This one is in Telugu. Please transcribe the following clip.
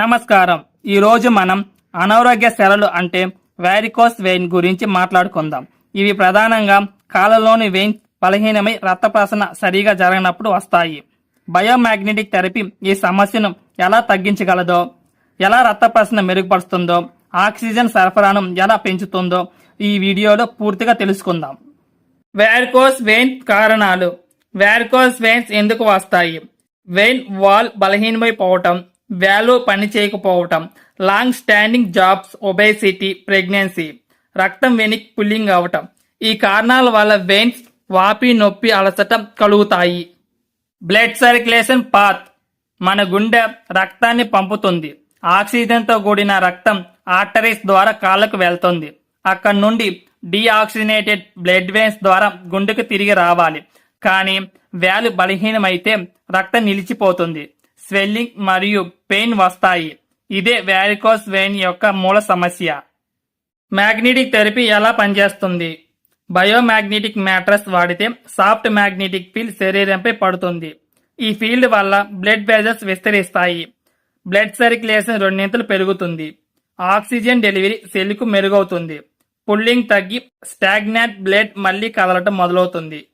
నమస్కారం. ఈరోజు మనం అనారోగ్య సెలలు అంటే వ్యారికోస్ వెయిన్ గురించి మాట్లాడుకుందాం. ఇవి ప్రధానంగా కాళ్ళలోని వెయిన్ బలహీనమై రక్త ప్రసరణ సరిగా జరగనప్పుడు వస్తాయి. బయోమాగ్నెటిక్ థెరపీ ఈ సమస్యను ఎలా తగ్గించగలదో ఎలా రక్త ప్రసరణ మెరుగుపరుస్తుందో ఆక్సిజన్ సరఫరాను ఎలా పెంచుతుందో ఈ వీడియోలో పూర్తిగా తెలుసుకుందాం. వ్యారికోస్ వెయిన్ కారణాలు. వ్యారికోస్ వెయిన్స్ ఎందుకు వస్తాయి? వెయిన్ వాల్ బలహీనమైపోవటం వ్యాలో పని చేయకపోవటం long standing jobs obesity pregnancy రక్తం వెనిక్ పుల్లింగ్ అవటం ఈ కారణాల వల్ల వెయిన్స్ వాపి నొప్పి అలసట కలుగుతాయి. బ్లడ్ సర్క్యులేషన్ పాత్ మన గుండె రక్తాన్ని పంపుతుంది. ఆక్సిజన్తో కూడిన రక్తం ఆర్టరీస్ ద్వారా కాళ్ళకు వెళ్తుంది. అక్కడ నుండి డీఆక్సిజనేటెడ్ బ్లడ్ వెయిన్స్ ద్వారా గుండెకు తిరిగి రావాలి. కానీ వ్యాలు బలహీనమైతే రక్తం నిలిచిపోతుంది. స్వెల్లింగ్ మరియు పెయిన్ వస్తాయి. ఇదే వ్యారికోస్ వెయిన్ యొక్క మూల సమస్య. మ్యాగ్నెటిక్ థెరపీ ఎలా పనిచేస్తుంది? బయోమాగ్నెటిక్ మ్యాట్రస్ వాడితే సాఫ్ట్ మ్యాగ్నెటిక్ ఫీల్డ్ శరీరంపై పడుతుంది. ఈ ఫీల్డ్ వల్ల బ్లడ్ వెజల్స్ విస్తరిస్తాయి. బ్లడ్ సర్క్యులేషన్ రెండింతలు పెరుగుతుంది. ఆక్సిజన్ డెలివరీ సెల్కు మెరుగవుతుంది. పుల్లింగ్ తగ్గి స్టాగ్నాట్ బ్లడ్ మళ్ళీ కదలటం మొదలవుతుంది.